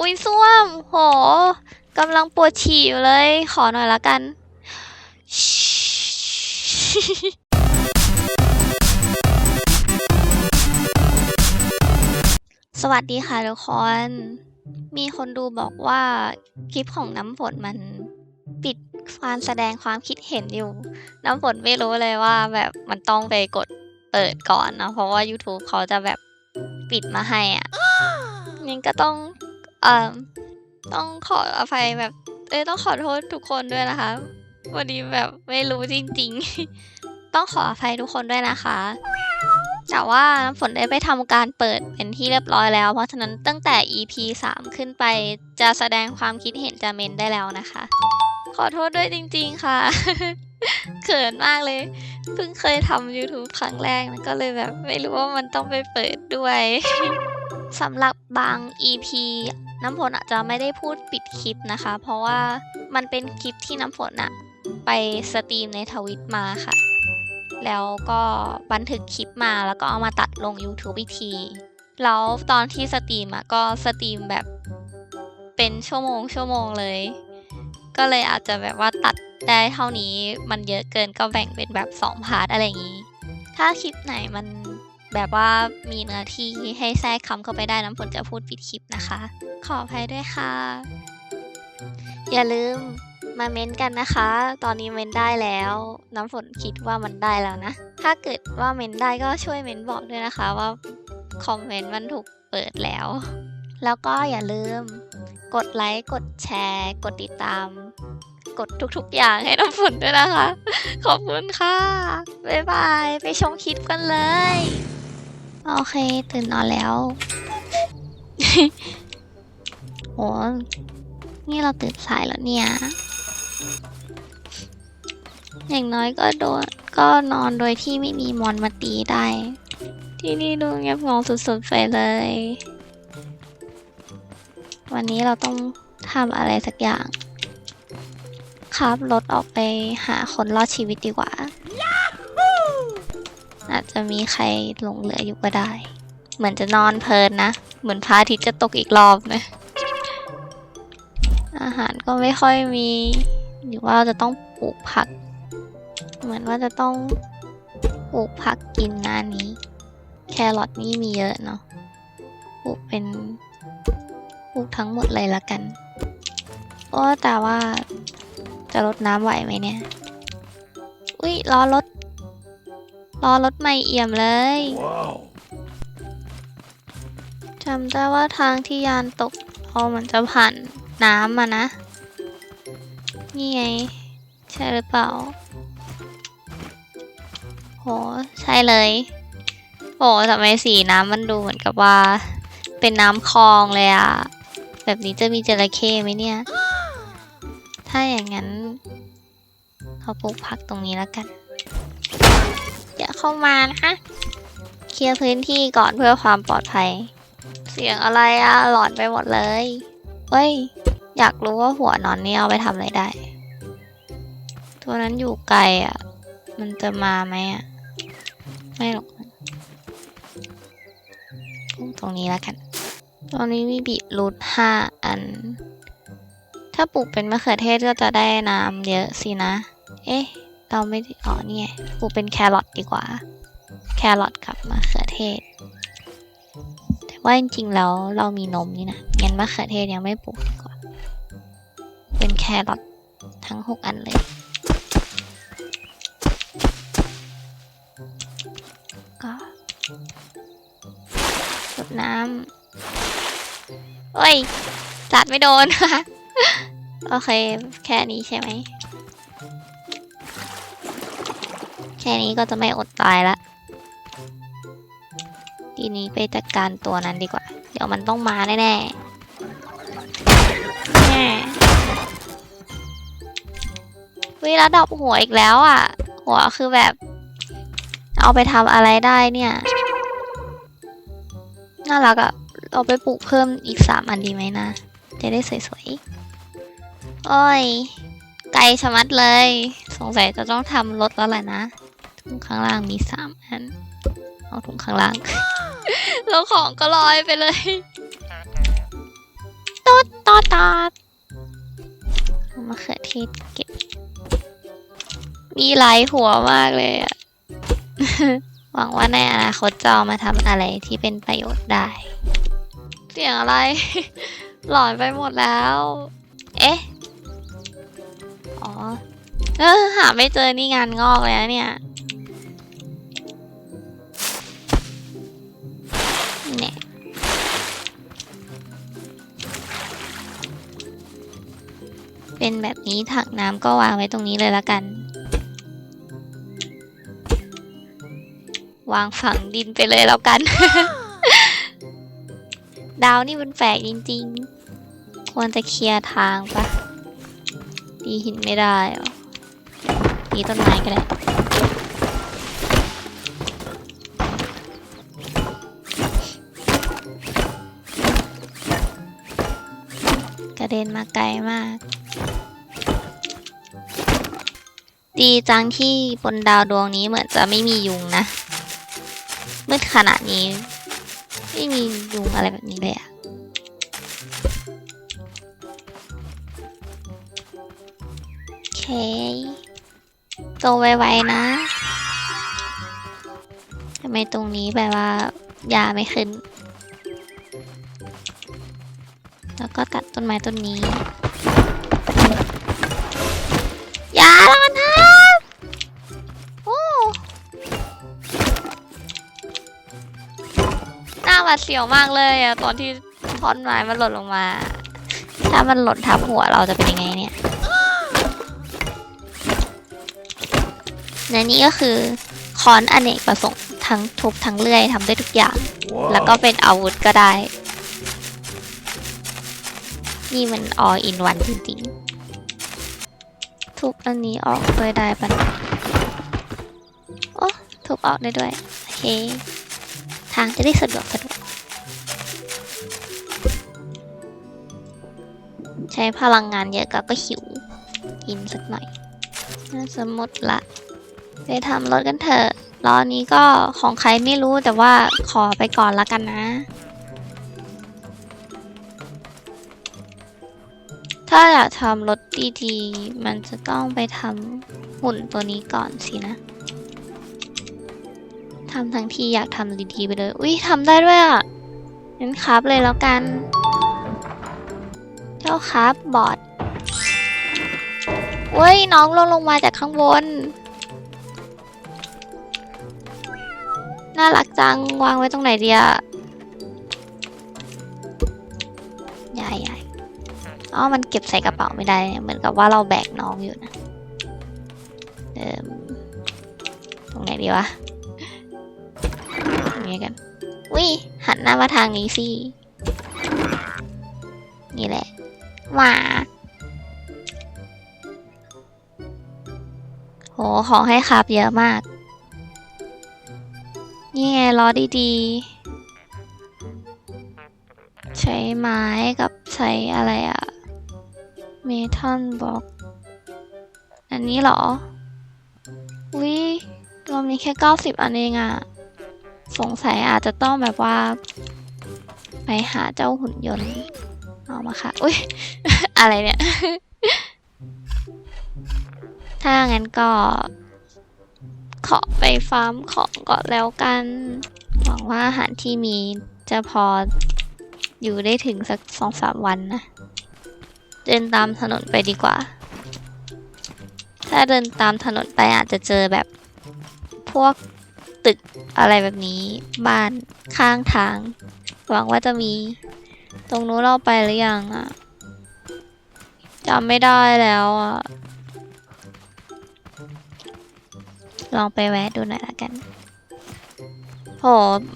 อุ้ยส้วม โหกำลังปวดฉี่อยู่เลย ขอหน่อยละกัน สวัสดีค่ะทุกคน มีคนดูบอกว่า คลิปของน้ำฝนมันปิดการแสดงความคิดเห็นอยู่ น้ำฝนไม่รู้เลยว่าแบบมันต้องไปกดเปิดก่อนนะ เพราะว่า YouTube เขาจะแบบปิดมาให้อะนี่ก็ต้อง เอ่อต้องขออภัยแบบ เอ้ยต้องขอโทษทุกคนด้วยนะคะวันนี้แบบไม่รู้จริงๆ ต้องขออภัยทุกคนด้วยนะคะ แต่ว่าน้ำฝนได้ไปทำการเปิดเป็นที่เรียบร้อยแล้ว เพราะฉะนั้นตั้งแต่ EP 3 ขึ้นไปจะแสดงความคิดเห็นจะเมนได้แล้วนะคะ ขอโทษด้วยจริงๆค่ะ เขินมากเลย เพิ่งเคยทำ YouTube ครั้งแรกนะก็เลยแบบไม่รู้ว่ามันต้องไปเปิดด้วย สำหรับบาง EP น้ำฝนอาจจะไม่ได้พูดปิดคลิปนะคะ เพราะว่ามันเป็นคลิปที่น้ำฝนอะไปสตรีมในทวิตมาค่ะ แล้วก็บันทึกคลิปมาแล้วก็เอามาตัดลง YouTube อีกที แล้วตอนที่สตรีมอะก็สตรีมแบบเป็นชั่วโมงชั่วโมงเลย ก็เลยอาจจะแบบว่าตัดได้เท่านี้มันเยอะเกินก็แบ่งเป็นแบบ 2 พาร์ทอะไรอย่างนี้ ถ้าคลิปไหนมัน แบบว่ามีเนื้อที่ให้แทรกคำเข้าไปได้น้ำฝนจะพูดปิดคลิปนะคะ ขออภัยด้วยค่ะ อย่าลืมมาเม้นกันนะคะ ตอนนี้เม้นได้แล้ว น้ำฝนคิดว่ามันได้แล้วนะ ถ้าเกิดว่าเม้นได้ก็ช่วยเม้นบอกด้วยนะคะว่าคอมเมนต์มันถูกเปิดแล้ว แล้วก็อย่าลืม กดไลค์ กดแชร์ กดติดตาม กดทุกๆอย่างให้น้ำฝนด้วยนะคะ ขอบคุณค่ะ บ๊ายบาย ไปชมคลิปกันเลย โอเค ตื่นนอนแล้ว โห นี่เราตื่นสายแล้วเนี่ย อย่างน้อยก็โดนก็นอนโดยที่ไม่มีมอนมาตีได้ ที่นี่ดูเงียบงงสุดๆไปเลย วันนี้เราต้องทำอะไรสักอย่างขับรถออกไปหาคนรอดชีวิตดีกว่า อาจจะมีใครหลงเหลืออยู่ก็ได้ เหมือนจะนอนเพลินนะ เหมือนพระอาทิตย์จะตกอีกรอบนะ อาหารก็ไม่ค่อยมี หรือว่าเราจะต้องปลูกผัก เหมือนว่าจะต้องปลูกผักกินหน้านี้ แครอทนี่มีเยอะเนาะ ปลูกเป็นปลูกทั้งหมดเลยละกันโอ้แต่ว่าจะรดน้ำไหวไหมเนี่ย อุ้ยล้อรถ ล้อรถไม่เอี่ยมเลย Wow. จำได้ว่าทางที่ยานตกเรามันจะผ่านน้ำมานะ นี่ไง ใช่หรือเปล่า โห ใช่เลย โหทำไมสีน้ำมันดูเหมือนกับว่า เป็นน้ำคลองเลยอะแบบนี้จะมีจระเข้ไหมเนี่ย ถ้าอย่างนั้นเราปลูกผักตรงนี้แล้วกันอย่า เข้ามานะคะเคลียร์พื้นที่ก่อนเพื่อความปลอดภัย เสียงอะไรอะหลอนไปหมดเลยเฮ้ย อยากรู้ว่าหัวนอนนี่เอาไปทำอะไรได้ ตัวนั้นอยู่ไกลอะมันจะมาไหมอะไม่หรอกตรงนี้แล้วกันตอนนี้มีบีทรูทห้าอัน ถ้าปลูกเป็นมะเขือเทศก็จะได้น้ำเยอะสินะ เอ๊ะ เราไม่ได้อ๋อนี่ไงปลูกเป็นแครอทดีกว่า แครอทกับมะเขือเทศ แต่ว่าจริงๆแล้วเรามีนมนี่นะงั้นมะเขือเทศยังไม่ปลูกดีกว่า เป็นแครอททั้งหกอันเลย ก็รดน้ำเฮ้ยจัดไม่โดนโอเค แค่นี้ใช่ไหม ค่นี้ก็จะไม่อดตายละทีนี้ไปจัดการตัวนั้นดีกว่า เดี๋ยวมันต้องมาแน่แน่วิแล้วดอกหัวอีกแล้วอะ หัวคือแบบ เอาไปทำอะไรได้เนี่ย น่ารักอะ เอาไปปลูกเพิ่มอีกสามอันดีไหมนะ จะได้สวยๆ โอ้ย ไกลชะมัดเลย สงสัยจะต้องทำรถแล้วแหละนะ ถุงข้างล่างมีสามอัน เอาถุงข้างล่าง แล้วของก็ลอยไปเลยตดตาดเอามะเขือเทศเก็บ มีหลายหัวมากเลยอะหวังว่าในอนาคตจะเอมาทำอะไรที่เป็นประโยชน์ได้ เสียงอะไร หลอนไปหมดแล้ว เอ๊ะ อ๋อ เออหาไม่เจอนี่งานงอกเลยนะเนี่ย เป็นแบบนี้ถังน้ำก็วางไว้ตรงนี้เลยละกัน วางฝังดินไปเลยแล้วกัน ดาวนี่มันแปลกจริง ๆ ควรจะเคลียร์ทางปะตีหินไม่ได้เหรอตีต้นไม้ก็ได้กระเด็นมาไกลมาก ดีจังที่บนดาวดวงนี้เหมือนจะไม่มียุงนะ มืดขนาดนี้ ไม่มียุงอะไรแบบนี้เลยอะโอเคโตไวๆนะทำไมตรงนี้แบบว่ายาไม่ขึ้น แล้วก็ตัดต้นไม้ต้นนี้ หน้าหวาดเสียวมากเลยอะตอนที่ท่อนไม้มันหล่นลงมา ถ้ามันหล่นทับหัวเราจะเป็นยังไงเนี่ยและนี่ก็คือค้อนอเนกประสงค์ทั้งทุบทั้งเลื่อยทำได้ทุกอย่าง แล้วก็เป็นอาวุธก็ได้ นี่มัน all in one จริงๆ ทุบอันนี้ออกด้วยได้ปะเนี่ยโอ้ทุบออกได้ด้วย โอเค ทางจะได้สะดวกสะดวก ใช้พลังงานเยอะก็ก็หิวกินสักหน่อยน่าจะหมดละไปทำรถกันเถอะล้อนี้ก็ของใครไม่รู้แต่ว่าขอไปก่อนละกันนะ ถ้าอยากทำรถดีๆ มันจะต้องไปทำหุ่นตัวนี้ก่อนสินะทำทั้งที่อยากทำดีๆไปเลย อุ้ยทำได้ด้วยอะงั้นครับเลยแล้วกัน เจ้าครับบอดเว้ยน้องลงลงมาจากข้างบน น่ารักจัง วางไว้ตรงไหนดีอะใหญ่ใหญ่อ๋อ มันเก็บใส่กระเป๋าไม่ได้ เหมือนกับว่าเราแบกน้องอยู่นะเดิมตรงไหนดีวะอย่างนี้กันวิหันหน้ามาทางนี้สิ นี่แหละ ว้าโห ของให้ครับเยอะมาก นี่ไงล้อดีๆ ใช้ไม้กับใช้อะไรอะเมทัลบล็อก อันนี้เหรอวิเรามีแค่เก้าสิบอันเองอะสงสัยอาจจะต้องแบบว่า ไปหาเจ้าหุ่นยนต์ เอามาค่ะ อุ้ย อะไรเนี่ย ถ้างั้นก็ ขอไปฟาร์มของก่อนแล้วกัน หวังว่าอาหารที่มีจะพออยู่ได้ถึงสักสองสามวันนะ เดินตามถนนไปดีกว่า ถ้าเดินตามถนนไปอาจจะเจอแบบพวกตึกอะไรแบบนี้ บ้านข้างทาง หวังว่าจะมี ตรงนู้นเราไปหรือยังอะจำไม่ได้แล้วอะลองไปแวะดูหน่อยละกันโห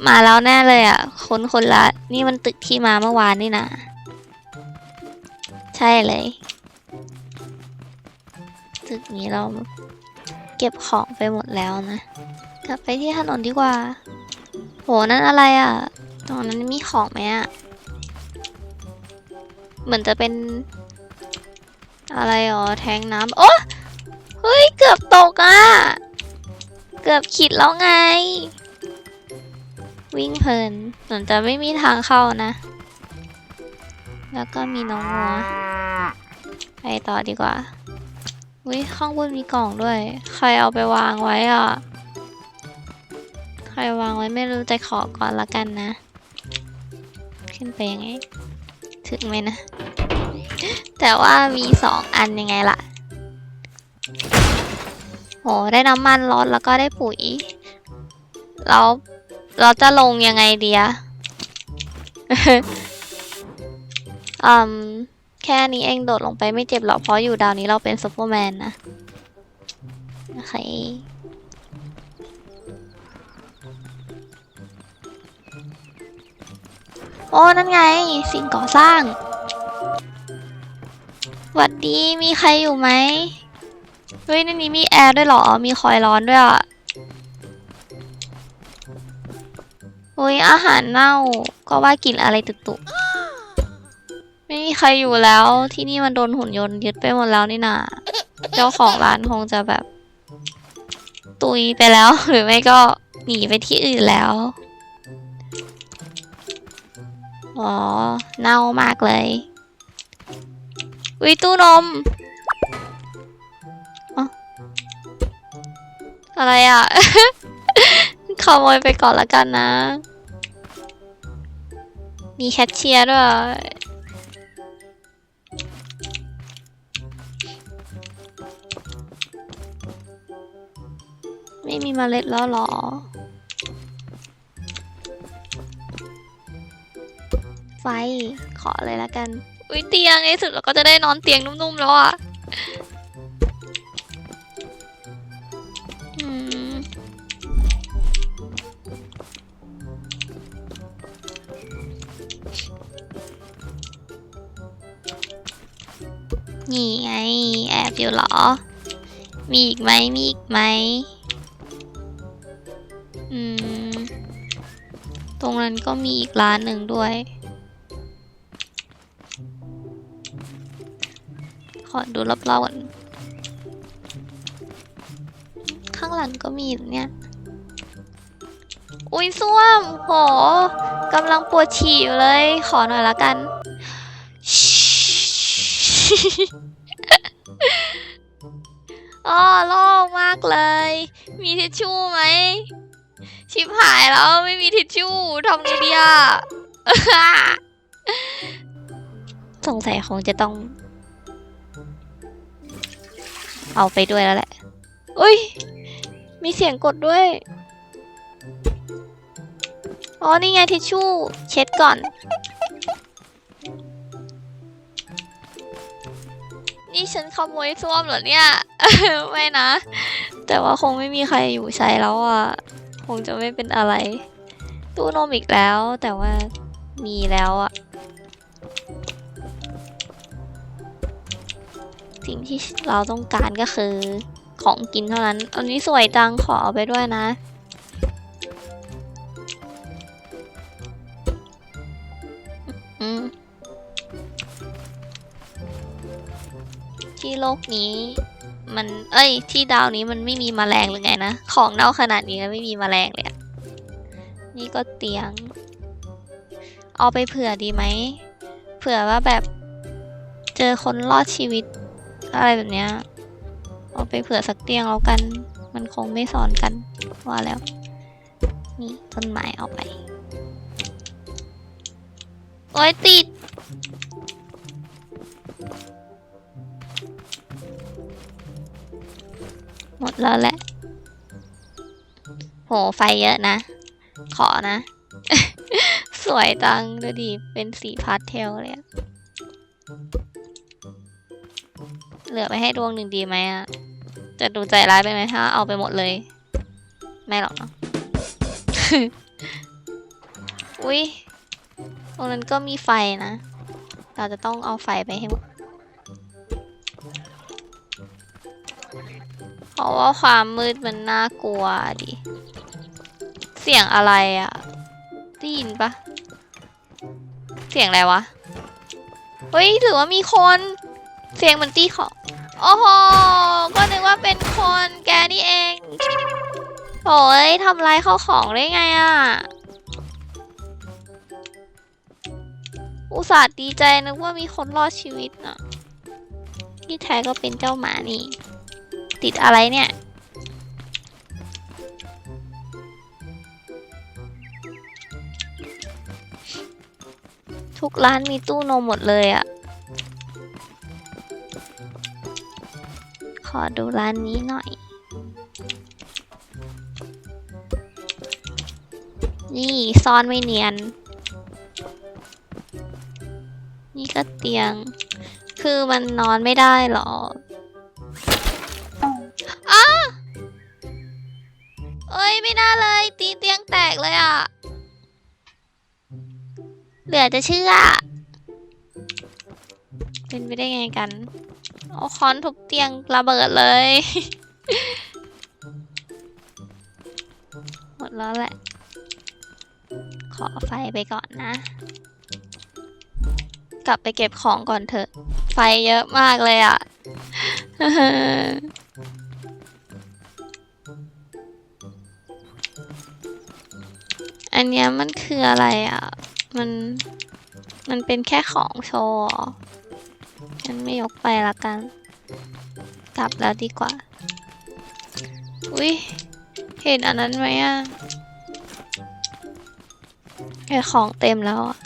มาแล้วแน่เลยอะคนคนละ นี่มันตึกที่มาเมื่อวานนี่นะ ใช่เลย ตึกนี้เราเก็บของไปหมดแล้วนะ กลับไปที่ถนนดีกว่า โหนั่นอะไรอะตรงนั้นมีของไหมอะ เหมือนจะเป็น อะไรอ๋อแทงน้ำโอ้เฮ้ย เกือบตกอะ เกือบขิดแล้วไง วิ่งเพลินเหมือนจะไม่มีทางเข้านะ แล้วก็มีน้องวัวไปต่อดีกว่าอุ้ยข้างบนมีกล่องด้วย ใครเอาไปวางไว้อะ ใครวางไว้ไม่รู้แต่ขอก่อนละกันนะ ขึ้นไปยังไง ถึงไหมนะ แต่ว่ามีสองอันยังไงล่ะโหได้น้ำมันรถแล้วก็ได้ปุ๋ยแล้วเราจะลงยังไงดีอะอืมแค่นี้เองโดดลงไปไม่เจ็บหรอกเพราะอยู่ดาวนี้เราเป็นซูเปอร์แมนนะ โอเค โอ้นั่นไง สิ่งก่อสร้างหวัดดีมีใครอยู่ไหมเฮ้ยในนี้มีแอร์ด้วยเหรอ มีคอยร้อนด้วยอะเฮ้ยอาหารเน่าก็ว่ากลิ่นอะไรตุกๆไม่มีใครอยู่แล้วที่นี่มันโดนหุ่นยนต์ยึดไปหมดแล้วนี่นาเจ้าของร้านคงจะแบบ ตุยไปแล้วหรือไม่ก็หนีไปที่อื่นแล้ว อ๋อเน่ามากเลย อุ้ยตู้นมอ๋อะไรอะ ขโมยไปก่อนละกันนะ มีแคชเชียร์ด้วย ไม่มีเมล็ดแล้วหรอ ไฟ ขอเลยละกัน อุ้ยเตียงในที่สุดเราก็จะได้นอนเตียงนุ่มๆแล้วอะอืมนี่ไง แอบอยู่เหรอ มีอีกไหมมีอีกไหมอืม ตรงนั้นก็มีอีกร้านหนึ่งด้วย ขอดูรอบๆก่อน ข้างหลังก็มีเนี่ย อุ้ยส้วมโหกำลังปวดฉี่อยู่เลย ขอหน่อยละกัน อ๋อโล่งมากเลย มีทิชชู่ไหม ชิบหายแล้วไม่มีทิชชู่ทำไงดีอะสงสัยคงจะต้อง เอาไปด้วยแล้วแหละอุ้ย มีเสียงกดด้วย อ๋อ นี่ไงทิชชู่ เช็ดก่อน นี่ฉันขโมยส้วมเหรอเนี่ย ไม่นะ แต่ว่าคงไม่มีใครอยู่ใช้แล้วอะ คงจะไม่เป็นอะไร ตู้นมอีกแล้ว แต่ว่ามีแล้วอะ สิ่งที่เราต้องการก็คือของกินเท่านั้น อันนี้สวยจังขอเอาไปด้วยนะ ที่โลกนี้มัน เอ้ย ที่ดาวนี้มันไม่มีแมลงหรือไงนะ ของเน่าขนาดนี้แล้วไม่มีแมลงเลยนี่ก็เตียง เอาไปเผื่อดีไหม เผื่อว่าแบบเจอคนรอดชีวิต อะไรแบบเนี้ยเอาไปเผื่อสักเตียงแล้วกัน มันคงไม่สอนกันว่าแล้ว นี่ต้นไม้เอาไป โอ้ยติด หมดแล้วแหละ โห ไฟเยอะนะ ขอนะ สวยจังดูดิเป็นสีพาสเทลเลยอะ เหลือไปให้ดวงหนึ่งดีไหมอะจะดูใจร้ายไปไหมถ้าเอาไปหมดเลย ไม่หรอกเนาะอุ้ยตรงนั้นก็มีไฟนะ เราจะต้องเอาไฟไปให้หมดเพราะว่าความมืดมันน่ากลัวดิ เสียงอะไรอะ่ะได้ยินปะเสียงอะไรวะ เฮ้ยหรือว่ามีคน เสียงเหมือนตีของ โอ้โห ก็นึกว่าเป็นคนแกนี่เองโอ้ยทำร้ายเข้าของได้ไงอะ่ะ อุตส่าห์ดีใจนึกว่ามีคนรอดชีวิตน่ะ ที่แท้ก็เป็นเจ้าหมานี่ ติดอะไรเนี่ยทุกร้านมีตู้นมหมดเลยอะ่ ขอดูร้านนี้หน่อย นี่ซ่อนไม่เนียน นี่ก็เตียง คือมันนอนไม่ได้หรออ้าเอ้ยไม่น่าเลย ตีเตียงแตกเลยอะ่ะ เหลือจะเชื่อเป็นไปได้ไงกัน เอาค้อนทุบเตียงระเบิดเลย หมดแล้วแหละ ขอไฟไปก่อนนะ กลับไปเก็บของก่อนเถอะ ไฟเยอะมากเลยอะ่ะอันเนี้ยมันคืออะไรอะ่ะ มัน มันเป็นแค่ของโชว์ันไม่ยกไปละกัน กลับแล้วดีกว่า อุ้ยเห็นอันนั้นไหมอะไอของเต็มแล้วอะ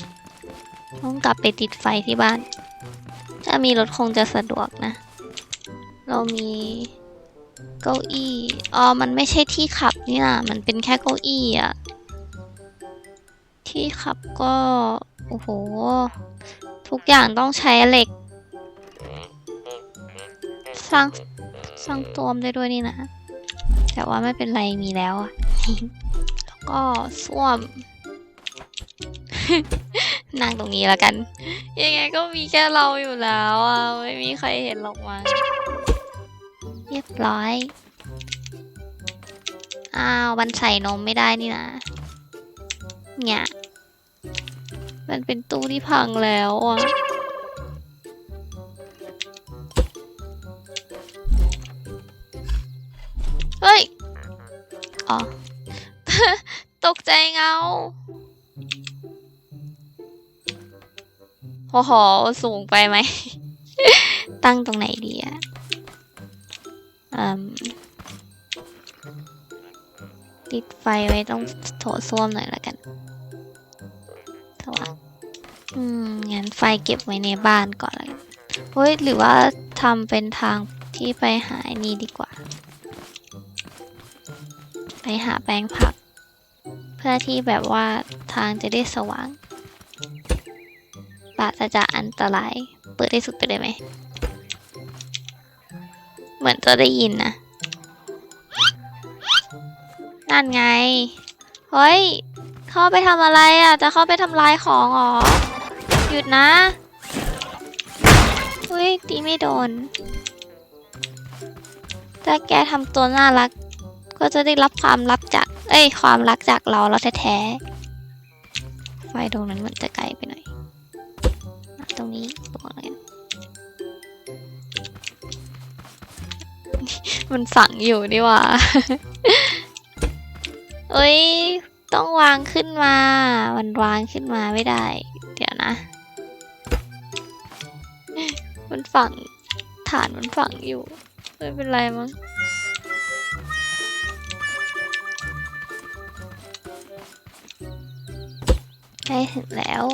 ต้องกลับไปติดไฟที่บ้าน ถ้ามีรถคงจะสะดวกนะ เรามีเก้าอี้ อ๋อ มันไม่ใช่ที่ขับนี่นะมันเป็นแค่เก้าอี้อะที่ขับก็ โอ้โห ทุกอย่างต้องใช้เหล็ก ร้างสร้างตัวมได้ด้วยนี่นะ แต่ว่าไม่เป็นไรมีแล้วอะแล้วก็ส้วม นั่งตรงนี้แล้วกัน ยังไงก็มีแค่เราอยู่แล้วอะไม่มีใครเห็นหรอกมั้งเรียบร้อย อ้าวมันใส่นมไม่ได้นี่นะ เนี่ย มันเป็นตู้ที่พังแล้วอะ เฮ้ย อ๋อ ตกใจเงา โอ้โห สูงไปไหม ตั้งตรงไหนดีอะอืมติดไฟไว้ต้องโถส้วมหน่อยละกันสว่างอืม งั้นไฟเก็บไว้ในบ้านก่อนละกัน เฮ้ย หรือว่าทำเป็นทางที่ไปหาไอ้นี่ดีกว่า ไปหาแปลงผัก เพื่อที่แบบว่าทางจะได้สว่างปราศจากอันตราย เปิดให้สุดไปเลยไหม เหมือนจะได้ยินนะ นั่นไง เฮ้ย เข้าไปทำอะไรอะ จะเข้าไปทำลายของเหรอ หยุดนะเฮ้ยตีไม่โดน ถ้าแกทำตัวน่ารัก ก็จะได้รับความรักจาก เอ้ย ความรักจากเราเราแท้ๆ ไฟตรงนั้นเหมือนจะไกลไปหน่อย ตรงนี้ตรงนี้นมันฝังอยู่นี่ว่าเอ้ย ต้องวางขึ้นมา มันวางขึ้นมาไม่ได้ เดี๋ยวนะ มันฝังฐานมันฝังอยู่ ไม่เป็นไรมั้ง ใกล้ถึงแล้ว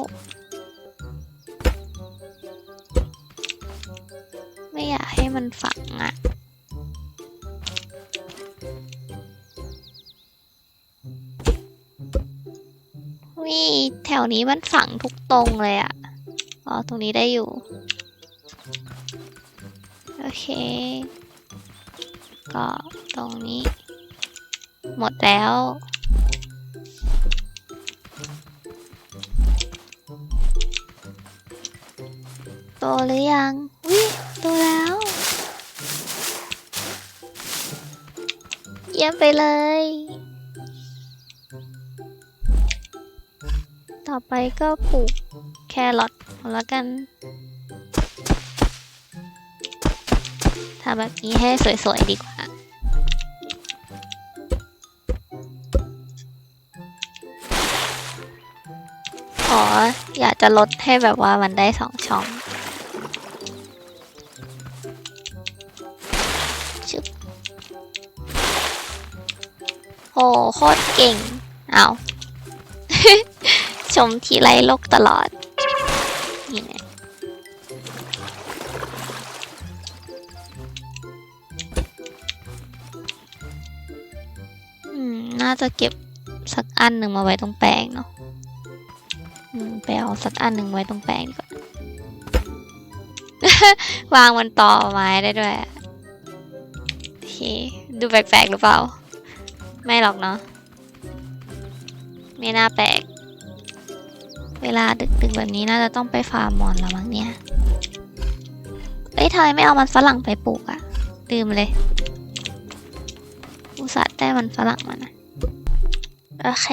ไม่อยากให้มันฝังอะวิแถวนี้มันฝังทุกตรงเลยอะ อ๋อ ตรงนี้ได้อยู่ โอเค ก็ตรงนี้ หมดแล้ว โตหรือยังวิโตแล้ว เยี่ยมไปเลย ต่อไปก็ปลูกแครอทแล้วกันทำแบบนี้ให้สวยๆดีกว่าขออยากจะลดให้แบบว่ามันได้สองช่อง อ้โคตรเก่ง เอาชมทีไรโลกตลอด นี่ไงอืมน่าจะเก็บสักอันหนึ่งมาไว้ตรงแปลงเนาะอืมไปเอาสักอันหนึ่งไว้ตรงแปลงดีกว่าวางมันต่อไม้ได้ด้วยโอเคดูแปลกๆหรือเปล่า ไม่หรอกเนาะไม่น่าแปลก เวลาดึกๆแบบนี้น่าจะต้องไปฟาร์มมอนแล้วมั้งเนี่ย เอ้ยทำไมไม่เอามันฝรั่งไปปลูกอะลืมเลย อุตส่าห์ได้มันฝรั่งมานะ โอเค